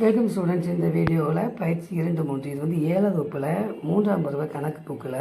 Welcome students இந்த வீடியோவில் பயிற்சி இரண்டு மூன்று. இது வந்து ஏழாவது வகுப்பில் மூன்றாம் பருவ கணக்கு புக்கில்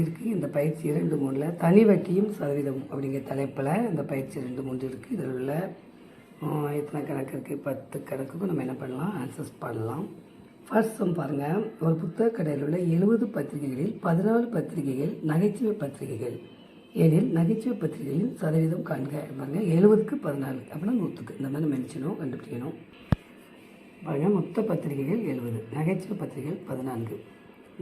இருக்குது இந்த பயிற்சி இரண்டு மூணில் தனி வட்டியும் சதவீதம் அப்படிங்கிற தலைப்பில் இந்த பயிற்சி ரெண்டு மூன்று இருக்குது இதில் உள்ள எத்தனை கணக்கு இருக்குது பத்து கணக்குக்கும் நம்ம என்ன பண்ணலாம்? ஆன்சர்ஸ் பண்ணலாம். ஃபர்ஸ்ட் சம் பாருங்கள் ஒரு புத்தக கடையில் உள்ள எழுபது பத்திரிகைகளில் பதினாலு பத்திரிகைகள் நகைச்சுவை பத்திரிகைகள். ஏனில் நகைச்சுவை பத்திரிகைகளின் சதவீதம் காண்க. பாருங்கள் எழுபதுக்கு பதினாலு அப்படின்னா நூற்றுக்கு இந்த மாதிரி மென்ஷனும் கண்டுபிடிக்கணும். பாருங்கள் மொத்த பத்திரிகைகள் எழுபது நகைச்சுவை பத்திரிகைகள் பதினான்கு.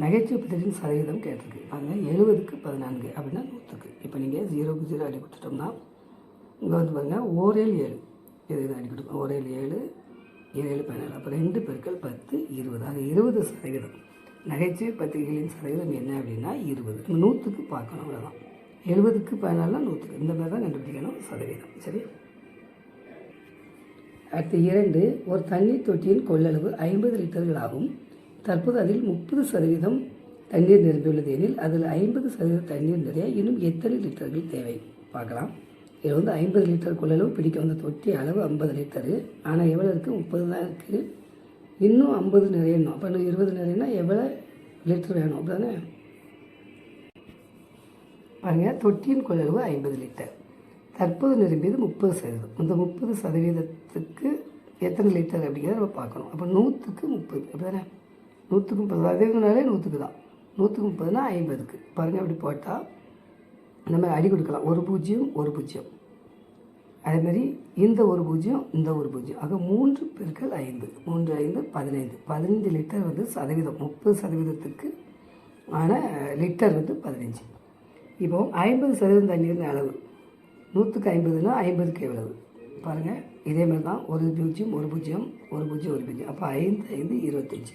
நகைச்சுவை பத்திரிகையின் சதவீதம் கேட்டிருக்கு. பாருங்க எழுபதுக்கு பதினான்கு அப்படின்னா நூற்றுக்கு. இப்போ நீங்கள் ஜீரோக்கு ஜீரோ அடி கொடுத்துட்டோம்னா இங்கே வந்து பாருங்கள் ஓரேல் ஏழு. இது இது அடி கொடுக்கும் ஓரேல் ஏழு ஏழு ஏழு பதினாலு அப்போ ரெண்டு பெருக்கள் பத்து இருபது. ஆக இருபது சதவீதம். நகைச்சுவை பத்திரிகைகளின் சதவீதம் என்ன அப்படின்னா இருபது. நூற்றுக்கு பார்க்கணும் அவ்வளோதான் எழுபதுக்கு பதினாலுனா நூற்றுக்கு. இந்த மாதிரி தான் கண்டுபிடிக்கணும் சதவீதம். சரி அடுத்து இரண்டு ஒரு தண்ணீர் தொட்டியின் கொள்ளளவு ஐம்பது லிட்டர்கள் ஆகும் தற்போது அதில் முப்பது சதவீதம் தண்ணீர் நிரம்பியுள்ளது எனில் அதில் ஐம்பது சதவீதம் தண்ணீர் நிறைய இன்னும் எத்தனை லிட்டர்கள் தேவை? பார்க்கலாம். இதில் வந்து ஐம்பது லிட்டர் கொள்ளளவு பிடிக்க வந்த தொட்டி அளவு ஐம்பது லிட்டரு. ஆனால் எவ்வளோ இருக்குது முப்பது தான் இருக்குது இன்னும் ஐம்பது நிறையணும் அப்போ இன்னும் இருபது நிறையனா எவ்வளோ லிட்டர் வேணும்? அப்படிதானே? பாருங்கள் தொட்டியின் கொள்ளளவு ஐம்பது லிட்டர். தற்போது நிரம்பியது முப்பது சதவீதம். இந்த முப்பது சதவீதத்துக்கு எத்தனை லிட்டர் அப்படிங்கிறத நம்ம பார்க்கணும். அப்போ நூற்றுக்கு முப்பது. அப்படிதானே? நூற்றுக்கு முப்பது சதவீதம்னாலே நூற்றுக்கு தான். நூற்றுக்கு முப்பதுனா ஐம்பதுக்கு. பாருங்கள் அப்படி போட்டால் இந்த மாதிரி அடி கொடுக்கலாம். ஒரு பூஜ்ஜியம் ஒரு பூஜ்ஜியம். அதேமாதிரி இந்த ஒரு பூஜ்ஜியம் இந்த ஒரு பூஜ்ஜியம். ஆக மூன்று பெருக்கள் ஐந்து. மூன்று ஐந்து பதினைந்து. பதினஞ்சு லிட்டர் வந்து சதவீதம். முப்பது சதவீதத்துக்கு ஆன லிட்டர் வந்து பதினஞ்சு. இப்போ ஐம்பது சதவீதம் தண்ணீர் அளவு. நூற்றுக்கு ஐம்பதுனா ஐம்பதுக்கு எவ்வளவு? பாருங்கள் இதே மாதிரி தான் ஒரு பூஜ்ஜியம் ஒரு பூஜ்ஜியம் ஒரு பூஜ்ஜியம் ஒரு பூஜ்ஜியம். அப்போ ஐந்து ஐந்து இருபத்தஞ்சி.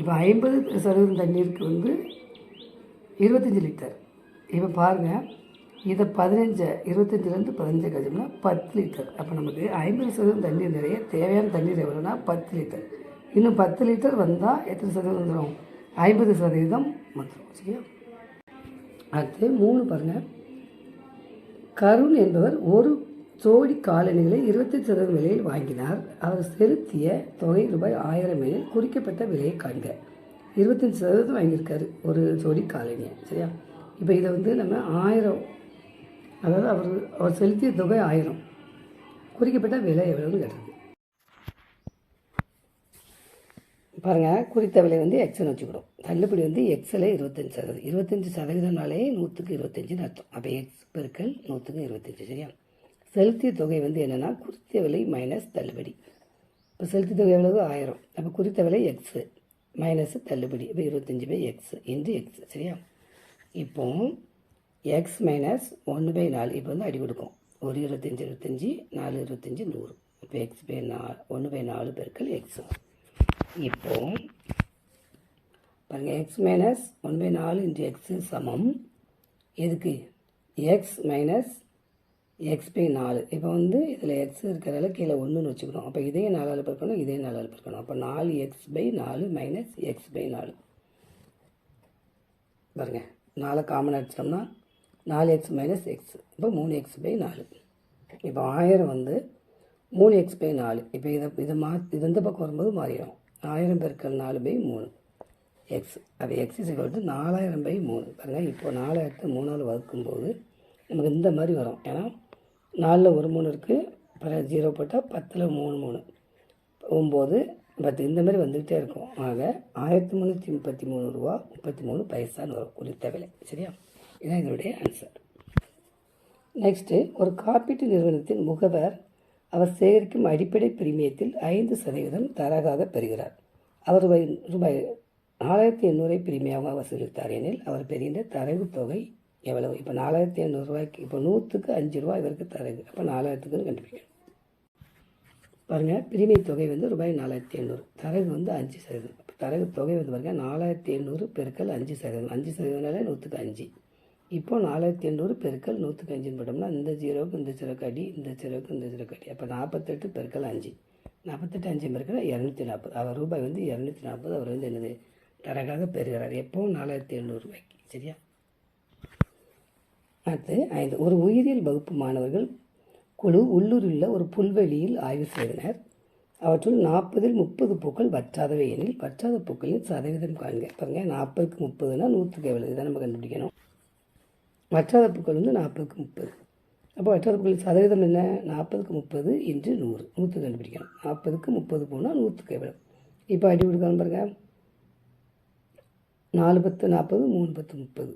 இப்போ ஐம்பது சதவீதம் தண்ணீருக்கு வந்து இருபத்தஞ்சி லிட்டர். இப்போ பாருங்கள் இதை பதினஞ்சு இருபத்தஞ்சிலேருந்து பதினஞ்சு கழிச்சோம்னா பத்து லிட்டர். அப்போ நமக்கு ஐம்பது சதவீதம் தண்ணீர் நிறைய தேவையான தண்ணீர் எவ்வளோனா பத்து லிட்டர். இன்னும் பத்து லிட்டர் வந்தால் எத்தனை சதவீதம் வந்துடும் ஐம்பது சதவீதம் வந்துடும் சரியா? அடுத்து மூணு பாருங்கள் கருண் என்பவர் ஒரு ஜோடி காலணிகளை இருபத்தஞ்சு சதவீதம் விலையில் வாங்கினார். அவர் செலுத்திய தொகை ரூபாய் ஆயிரம் எனில் குறிக்கப்பட்ட விலையை காண்க. இருபத்தஞ்சி சதவீதம் வாங்கியிருக்காரு ஒரு ஜோடி காலணியை சரியா? இப்போ இதை வந்து நம்ம ஆயிரம் அதாவது அவர் அவர் செலுத்திய தொகை ஆயிரம். குறிக்கப்பட்ட விலை எவ்வளோன்னு கேட்டது பாருங்கள் குறித்த விலை வந்து எக்ஸ்னு வச்சுக்கிடும் தள்ளுபடி வந்து எக்ஸில் இருபத்தஞ்சி சதவீதம். இருபத்தஞ்சி சதவீதம்னாலே நூற்றுக்கு இருபத்தஞ்சின்னு அர்த்தம். அப்போ எக்ஸ் பெருக்கள் நூற்றுக்கு இருபத்தஞ்சி சரியா? செலுத்திய தொகை வந்து என்னென்னா குறித்த விலை மைனஸ் தள்ளுபடி. இப்போ செலுத்திய தொகை எவ்வளவு? ஆயிரம். அப்போ குறித்த விலை எக்ஸு மைனஸ் தள்ளுபடி. இப்போ இருபத்தஞ்சி பை எக்ஸ் இன்ட்டு எக்ஸ் சரியா? இப்போ எக்ஸ் மைனஸ் ஒன்று பை நாலு இப்போ வந்து அடி கொடுக்கும். ஒரு இருபத்தஞ்சி இருபத்தஞ்சி நாலு இருபத்தஞ்சி நூறு. இப்போ எக்ஸ் பை நாலு ஒன்று பை நாலு பெருக்கள் எக்ஸ் இப்போ பாருங்கள் எக்ஸ் மைனஸ் ஒன் பை நாலு இன்ட்டு எக்ஸு சமம். எதுக்கு? எக்ஸ் மைனஸ் எக்ஸ் பை நாலு. இப்போ வந்து இதில் எக்ஸ் இருக்கிறதால கீழே ஒன்றுன்னு வச்சுக்கிறோம். அப்போ இதையும் நாலால் பிறக்கணும் இதையும் நாலால் பிறக்கணும் அப்போ நாலு எக்ஸ் பை நாலு மைனஸ் எக்ஸ் பை நாலு. பாருங்க நாலு காமன் அடித்தோம்னா நாலு எக்ஸ் மைனஸ் எக்ஸ் இப்போ மூணு எக்ஸ் பை நாலு. இப்போ ஆயிரம் வந்து மூணு எக்ஸ் பை நாலு. இப்போ இதை இதை மா இது இந்த பக்கம் வரும்போது மாறிடும். ஆயிரம் பெருக்கள் நாலு பை மூணு. எக்ஸ் அது எக்ஸ் இஸ் நாலாயிரம் பை மூணு. பாருங்கள் இப்போ நாலாயிரத்தை மூணால் வகுக்கும்போது நமக்கு இந்த மாதிரி வரும். ஏன்னா நாலில் ஒரு மூணு இருக்குது அப்புறம் ஜீரோ போட்டால் பத்தில் மூணு மூணு. ஒம்பது பத்து இந்த மாதிரி வந்துக்கிட்டே இருக்கும். ஆக ஆயிரத்தி முந்நூற்றி முப்பத்தி மூணு ரூபா முப்பத்தி மூணு பைசான்னு வரும் குறித்த விலை. சரியா? இதுதான் இதனுடைய ஆன்சர் நெக்ஸ்ட்டு ஒரு காப்பீட்டு நிறுவனத்தின் முகவர் அவர் சேகரிக்கும் அடிப்படை பிரீமியத்தில் ஐந்து சதவீதம் தராகாக பெறுகிறார். அவர் ரூபாய் ரூபாய் நாலாயிரத்தி எண்ணூறை பிரீமியமாக வசூலித்தார் எனில் அவர் பெறுகின்ற தரவு தொகை எவ்வளவு? இப்போ நாலாயிரத்தி எண்ணூறுரூவாய்க்கு இப்போ நூற்றுக்கு அஞ்சு ரூபா இவருக்கு தரகு அப்போ நாலாயிரத்துக்குன்னு கண்டுபிடிக்கணும். பாருங்கள் பிரீமிய தொகை வந்து ரூபாய் நாலாயிரத்தி எண்ணூறு. தரகு வந்து அஞ்சு சதவீதம். இப்போ தரகு தொகை வந்து பாருங்கள் நாலாயிரத்தி எண்ணூறு பெருக்கல் அஞ்சு சதவீதம். அஞ்சு சதவீதம்னால நூற்றுக்கு அஞ்சு. இப்போ நாலாயிரத்தி எண்ணூறு பெருக்கல் நூற்றுக்கு அஞ்சுன்னு போட்டோம்னா இந்த ஜீரோவுக்கு இந்த ஜீரோக்கு அடி இந்த ஜீரோவுக்கு இந்த ஜீரோக்கு அடி. அப்போ நாற்பத்தெட்டு பெருக்கல் அஞ்சு. நாற்பத்தெட்டு அஞ்சு பெருக்கல் இரநூத்தி நாற்பது. அவர் ரூபாய் வந்து இரநூத்தி நாற்பது. அவர் வந்து என்னது? தரகாக பெறுகிறார். எப்போவும் நாலாயிரத்தி எழுநூறுபாய்க்கு சரியா? அடுத்து ஐந்து. ஒரு உயிரியல் வகுப்பு மாணவர்கள் குழு உள்ளூரில் உள்ள ஒரு புல்வெளியில் ஆய்வு செய்தனர். அவற்றுள் நாற்பதில் முப்பது பூக்கள் வற்றாதவை எனில் வற்றாத பூக்களின் சதவீதம் காண்க. பாருங்க நாற்பதுக்கு முப்பதுனா நூற்றுக்கு எவ்வளவு? இதை நம்ம கண்டுபிடிக்கணும். வற்றாத பூக்கள் வந்து நாற்பதுக்கு முப்பது. அப்போ வற்றாத பூக்கள் சதவீதம் என்ன? நாற்பதுக்கு முப்பது இன்று நூறு. நூற்று கண்டுபிடிக்கணும். நாற்பதுக்கு முப்பது போனால் நூற்றுக்கு எவ்வளோ இப்போ அடி கொடுக்கலாம் பாருங்க. நாலு பத்து நாற்பது மூணு பத்து முப்பது.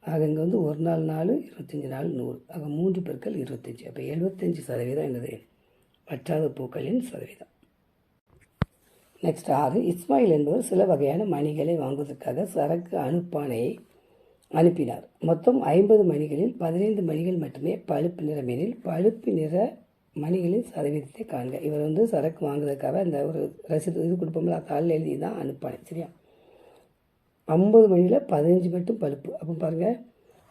ஆக இங்கே வந்து ஒரு நாள் நாலு இருபத்தஞ்சி நாள் நூறு. ஆக மூன்று பெருக்கள் இருபத்தஞ்சி. அப்போ எழுபத்தஞ்சி சதவீதம் என்னது? வற்றாத பூக்களின் சதவீதம். நெக்ஸ்ட் ஆறு. இஸ்மாயில் என்பவர் சில வகையான மணிகளை வாங்குவதற்காக சரக்கு அனுப்பானையை அனுப்பினார். மொத்தம் ஐம்பது மணிகளில் பதினைந்து மணிகள் மட்டுமே பழுப்பு நிறமெனில் பழுப்பு நிற மணிகளின் சதவீதத்தை காண்க. இவர் வந்து சரக்கு வாங்குறதுக்காக அந்த ஒரு ரசீது இது கொடுப்போம்ல தாளில் எழுதி தான் அனுப்பானே சரியா? ஐம்பது மணியில் பதினஞ்சு மட்டும் பழுப்பு. அப்போ பாருங்கள்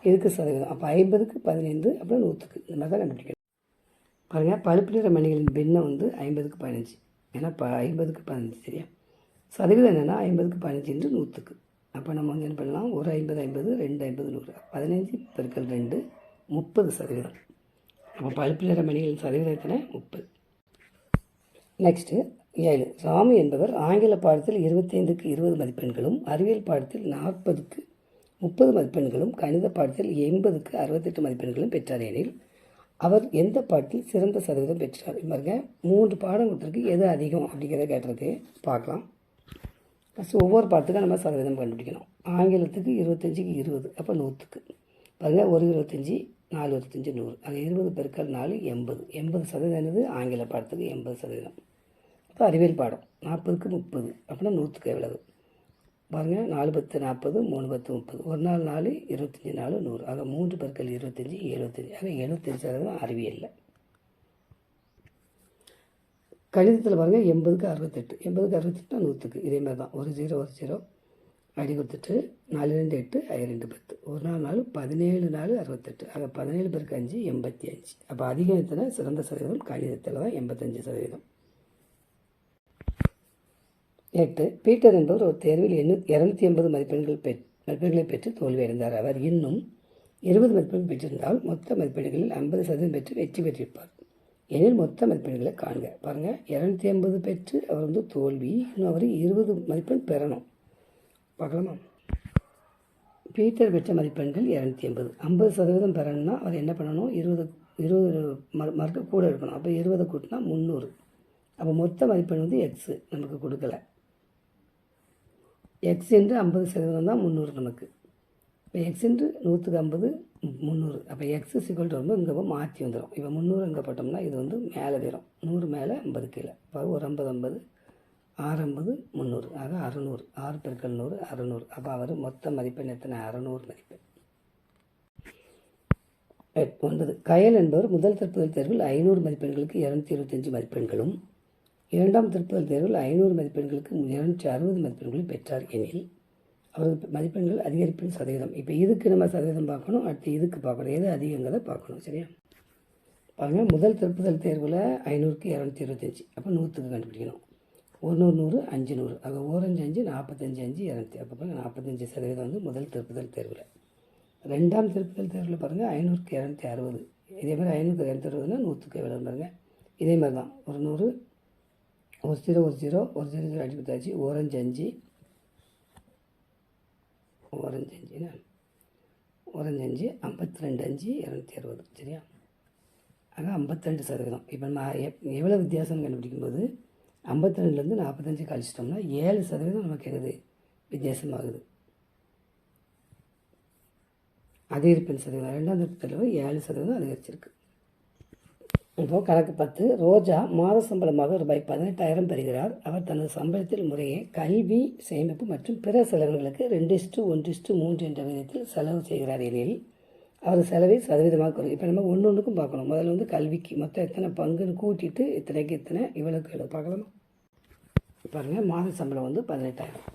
இதுக்கு சதவீதம்? அப்போ ஐம்பதுக்கு பதினைந்து அப்புறம் நூற்றுக்கு இந்த மாதிரி தான் கண்டுபிடிக்கணும். பாருங்கள் பழுப்பு நிற மணிகளின் பின்னம் வந்து ஐம்பதுக்கு பதினஞ்சு. ஏன்னா ப ஐம்பதுக்கு பதினஞ்சு சரியா? சதவீதம் என்னென்னா ஐம்பதுக்கு பதினஞ்சுன்று நூற்றுக்கு அப்போ நம்ம வந்து என்ன பண்ணலாம்? ஒரு ஐம்பது ஐம்பது ரெண்டு ஐம்பது நூறு. பதினஞ்சு பெருக்கள் ரெண்டு முப்பது சதவீதம். அப்போ பழுப்பு நிற மணிகளின் முப்பது. நெக்ஸ்ட்டு ஏழு. ராமு என்பவர் ஆங்கில பாடத்தில் இருபத்தைந்துக்கு இருபது மதிப்பெண்களும் அறிவியல் பாடத்தில் நாற்பதுக்கு முப்பது மதிப்பெண்களும் கணித பாடத்தில் எண்பதுக்கு அறுபத்தெட்டு மதிப்பெண்களும் பெற்றார். எனில் அவர் எந்த பாடத்தில் சிறந்த சதவீதம் பெற்றார்? பாருங்க மூன்று பாடம் கொடுத்துருக்கு. எது அதிகம் அப்படிங்கிறத கேட்டிருக்கு பார்க்கலாம். ஃபஸ்ட்டு ஒவ்வொரு பாடத்துக்கும் நம்ம சதவீதம் கண்டுபிடிக்கணும். ஆங்கிலத்துக்கு இருபத்தஞ்சுக்கு இருபது அப்போ நூற்றுக்கு பாருங்கள் ஒரு இருபத்தஞ்சி நாலு இருபத்தஞ்சி நூறு. அது இருபது பெருக்கள் நாலு எண்பது. எண்பது சதவீதம் என்னது? ஆங்கில பாடத்துக்கு எண்பது சதவீதம். அப்போ அறிவியல் பாடம் நாற்பதுக்கு முப்பது. அப்படின்னா நூற்றுக்கு எவ்வளவு? பாருங்கள் நாலு பத்து நாற்பது மூணு பத்து முப்பது. ஒரு நாள் நாலு இருபத்தஞ்சி நாலு நூறு. ஆக மூன்று பெருக்கள் இருபத்தஞ்சி எழுபத்தஞ்சி. ஆக எழுபத்தஞ்சி சதவீதம் அறிவியலில். கணிதத்தில் பாருங்கள் எண்பதுக்கு அறுபத்தெட்டு. எண்பதுக்கு அறுபத்தெட்டுனா நூற்றுக்கு இதே மாதிரி தான் ஒரு ஜீரோ ஒரு ஜீரோ. அடி கொடுத்துட்டு நாலு ரெண்டு எட்டு ஐ ரெண்டு பத்து. ஒரு நாள் நாள் பதினேழு நாள் அறுபத்தெட்டு. ஆக பதினேழு பேருக்கு அஞ்சு எண்பத்தி அஞ்சு. அப்போ அதிகம் எத்தனை? சிறந்த சதவீதம் கணிதத்தில் தான் எண்பத்தஞ்சு சதவீதம். எட்டு. பீட்டர் என்பவர் ஒரு தேர்வில் எண்ணூ இரநூத்தி எண்பது மதிப்பெண்கள் பெற் மதிப்பெண்களை பெற்று தோல்வியடைந்தார். அவர் இன்னும் இருபது மதிப்பெண் பெற்றிருந்தால் மொத்த மதிப்பெண்களில் ஐம்பது சதவீதம் பெற்று வெற்றி பெற்றிருப்பார். எனில் மொத்த மதிப்பெண்களை காண்க. பாருங்கள் இரநூத்தி ஐம்பது பெற்று அவர் வந்து தோல்வி இன்னும் அவர் இருபது மதிப்பெண் பெறணும். பார்க்கலாமா? பீட்டர் பெற்ற மதிப்பெண்கள் இரநூத்தி ஐம்பது. ஐம்பது சதவீதம் பெறணும்னா அவர் என்ன பண்ணணும்? இருபது இருபது மார்க்கு கூட இருக்கணும். அப்போ இருபதை கூட்டினா முந்நூறு. அப்போ மொத்த மதிப்பெண் வந்து எக்ஸு நமக்கு கொடுக்கல. எக்ஸ் என்று ஐம்பது சதவீதம் தான் முந்நூறு நமக்கு. இப்போ எக்ஸ் என்று நூற்றுக்கு ஐம்பது முந்நூறு. அப்போ எக்ஸ் சிக்கல் வரும்போது இங்கே மாற்றி வந்துடும் இப்போ முந்நூறு இங்கே போட்டோம்னா இது வந்து மேலே வரும் நூறு மேலே ஐம்பது கீழே. இப்போ ஒரு ஐம்பது ஐம்பது. ஆறு ஐம்பது முந்நூறு. ஆக அறநூறு. ஆறு பெருக்கள் நூறு அறநூறு. அப்போ அவர் மொத்த மதிப்பெண் எத்தனை? அறநூறு மதிப்பெண். ஒன்பது. கயல் என்பவர் முதல் திருப்புதல் தேர்வில் ஐநூறு மதிப்பெண்களுக்கு இரநூத்தி இருபத்தஞ்சி மதிப்பெண்களும் இரண்டாம் திருப்புதல் தேர்வில் ஐநூறு மதிப்பெண்களுக்கு இரநூற்றி அறுபது மதிப்பெண்களும் பெற்றார் எனில் அவரது மதிப்பெண்கள் அதிகரிப்பின் சதவீதம். இப்போ இதுக்கு நம்ம சதவீதம் பார்க்கணும் அடுத்து இதுக்கு பார்க்கணும். எது அதிகங்கிறத பார்க்கணும் சரியா? பாருங்கள் முதல் திருப்புதல் தேர்வில் ஐநூறுக்கு இரநூத்தி இருபத்தஞ்சி. அப்போ நூற்றுக்கு கண்டுபிடிக்கணும். ஒரு நூறு நூறு அஞ்சு நூறு. அது ஓரஞ்சு அஞ்சு நாற்பத்தஞ்சு அஞ்சு இரநூத்தி. அப்போ பாருங்கள் நாற்பத்தஞ்சு சதவீதம் வந்து முதல் திருப்புதல் தேர்வில். ரெண்டாம் திருப்புதல் தேர்வில் பாருங்கள் ஐநூறுக்கு இரநூத்தி அறுபது. இதே மாதிரி ஐநூறுக்கு இரநூத்தி அறுபதுன்னா நூற்றுக்கு எவ்வளோ பாருங்கள் இதே மாதிரி தான் ஒரு நூறு ஒரு ஜீரோ ஒரு ஜீரோ ஒரு ஜீரோ ஜீரோ அடிச்சு பத்தாச்சு ஓரஞ்சு அஞ்சு உரம் அஞ்சுனா உரம் செஞ்சு ஐம்பத்தி ரெண்டு அஞ்சு இரநூத்தி அறுபது சரியா? ஆக ஐம்பத்திரெண்டு சதவீதம். இப்போ நம்ம எவ்வளோ வித்தியாசம் கண்டுபிடிக்கும்போது ஐம்பத்தி ரெண்டுலேருந்து நாற்பத்தஞ்சு கழிச்சிட்டோம்னா ஏழு சதவீதம் நமக்கு என்னது? வித்தியாசமாகுது. அதிகரிப்பின் சதவீதம். ரெண்டாம் திருப்பத்தில் ஏழு சதவீதம் அதிகரிச்சிருக்கு. இப்போ கணக்கு பத்து. ரோஜா மாத சம்பளமாக ரூபாய் பதினெட்டாயிரம் பெறுகிறார். அவர் தனது சம்பளத்தில் முறையே கல்வி சேமிப்பு மற்றும் பிற செலவுகளுக்கு ரெண்டு இஸ்டு ஒன்று இஸ்டு மூன்று என்ற விதத்தில் செலவு செய்கிறார் எனில் அவர் செலவை சதவீதமாக குறையும் இப்போ நம்ம ஒன்று ஒன்றுக்கும் பார்க்கணும். முதல்ல வந்து கல்விக்கு மொத்தம் எத்தனை பங்குன்னு கூட்டிட்டு இத்தனைக்கு இத்தனை இவ்வளோக்கு எவ்வளோ பார்க்கலாமா. பாருங்கள் மாத சம்பளம் வந்து பதினெட்டாயிரம்.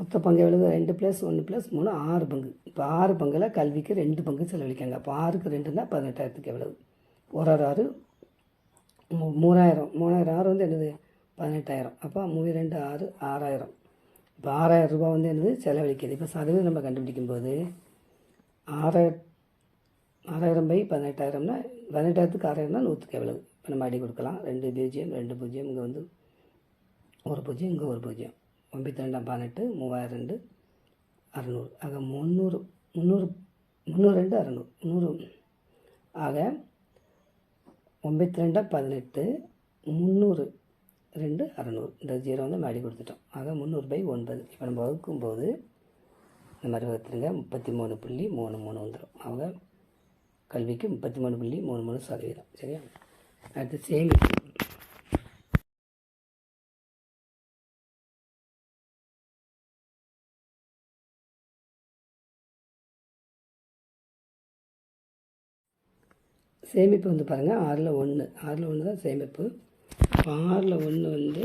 மொத்த பங்கு எவ்வளவு? ரெண்டு ப்ளஸ் ஒன்று ப்ளஸ் மூணு ஆறு பங்கு. இப்போ ஆறு பங்கில் கல்விக்கு ரெண்டு பங்கு செலவழிக்காங்க அப்போ ஆறுக்கு ரெண்டுன்னா பதினெட்டாயிரத்துக்கு எவ்வளவு? ஒரு ஆறு ஆறு மூணாயிரம். மூணாயிரம் ஆறு வந்து என்னது? பதினெட்டாயிரம். அப்போ மூணு ரெண்டு ஆறு ஆறாயிரம். இப்போ ஆறாயிரம் ரூபாய் வந்து என்னது? செலவழிக்குது இப்போ சதவீதம் நம்ம கண்டுபிடிக்கும் போது ஆறாயிரம் ஆறாயிரம் பை பதினெட்டாயிரம்னா பதினெட்டாயிரத்துக்கு ஆறாயிரம்னா நூற்றுக்கு எவ்வளவு? இப்போ நம்ம அடி கொடுக்கலாம். ரெண்டு பூஜ்ஜியம் ரெண்டு பூஜ்ஜியம் இங்கே வந்து ஒரு பூஜ்ஜியம் இங்கே ஒரு பூஜ்ஜியம். ஒம்பத்தி ரெண்டாம் பதினெட்டு மூவாயிரம் ரெண்டு அறநூறு. ஆக முந்நூறு முந்நூறு முந்நூறு ரெண்டு அறநூறு. முந்நூறு ஆக ஒம்பத்தி ரெண்டாக பதினெட்டு முந்நூறு ரெண்டு அறநூறு. இந்த ஜீரோ வந்து மாடி கொடுத்துட்டோம். ஆக முந்நூறு பை ஒன்பது. இப்போ நம்ம வகுக்கும்போது இந்த மாதிரி வகுத்துருங்க. முப்பத்தி மூணு புள்ளி மூணு மூணு வந்துடும் அவங்க கல்விக்கு முப்பத்தி மூணு புள்ளி மூணு மூணு சதவீதம். சரியா? அடுத்து சேமிப்பு. சேமிப்பு வந்து பாருங்கள் ஆறில் ஒன்று ஆறில் ஒன்று தான் சேமிப்பு. இப்போ ஆறில் ஒன்று வந்து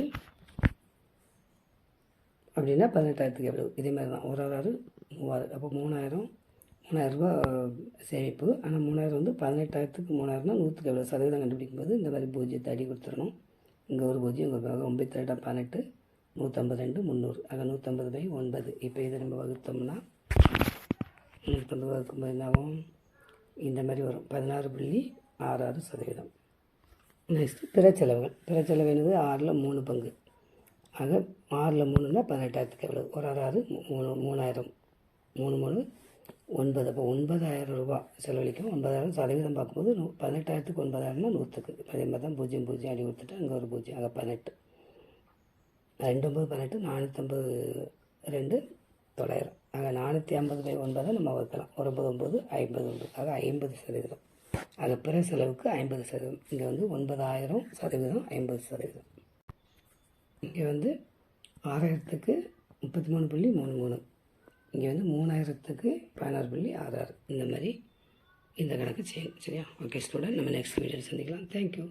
அப்படின்னா பதினெட்டாயிரத்துக்கு எவ்வளோ இதே மாதிரி தான் ஒரு ஆறு மூவாயிரம் அப்போ மூணாயிரம் மூணாயிரரூபா சேமிப்பு. ஆனால் மூணாயிரம் வந்து பதினெட்டாயிரத்துக்கு மூணாயிரம்னா நூற்றுக்கு எவ்வளோ சதவீதம் கண்டுபிடிக்கும் போது இந்த மாதிரி பூஜ்ஜியத்தை அடி கொடுத்துடணும். இங்கே ஒரு பூஜ்ஜியம் இங்கே ஒரு ஒம்பத்தி ரெண்டாம் பதினெட்டு நூற்றம்பது ரெண்டு முந்நூறு. ஆக நூற்றம்பது பை ஒன்பது. இப்போ இதை நம்ம வகுத்தோம்னா நூற்றம்பது வகுக்கும்போது என்னாகும்? இந்த மாதிரி வரும். பதினாறு புள்ளி ஆறு ஆறு சதவீதம். நெக்ஸ்ட்டு பிற செலவுகள் பிற செலவு என்னது? ஆறில் மூணு பங்கு. ஆக ஆறில் மூணுன்னா பதினெட்டாயிரத்துக்கு எவ்வளோ ஒரு ஆறு ஆறு மூணு மூணாயிரம். மூணு மூணு ஒன்பது. அப்போ ஒன்பதாயிரம் ரூபா செலவழிக்கும். ஒன்பதாயிரம் சதவீதம் பார்க்கும்போது நூ பதினெட்டாயிரத்துக்கு ஒன்பதாயிரம்னா நூற்றுக்கு அதே மாதிரி தான் பூஜ்ஜியம் பூஜ்ஜியம் அடி கொடுத்துட்டு அங்கே ஒரு பூஜ்ஜியம். ஆக பதினெட்டு. ரெண்டு ஒம்பது பதினெட்டு. நானூற்றம்பது ரெண்டு தொள்ளாயிரம். ஆக நானூற்றி ஐம்பது பை ஒன்பதை நம்ம வைக்கலாம் ஒன்பது ஒம்பது ஐம்பது ஒன்பது. ஆக ஐம்பது சதவீதம். ஆக பிற செலவுக்கு ஐம்பது சதவீதம். இங்கே வந்து ஒன்பதாயிரம் சதவீதம் ஐம்பது சதவீதம். இங்கே வந்து ஆறாயிரத்துக்கு முப்பத்தி மூணு புள்ளி மூணு மூணு. இங்கே வந்து மூணாயிரத்துக்கு பதினாறு புள்ளி ஆறு ஆறு. இந்த மாதிரி இந்த கணக்கு செய்யணும் சரியா? ஓகே ஸ்டூடெண்ட் நம்ம நெக்ஸ்ட் வீடியோவில் சந்திக்கலாம். தேங்க்யூ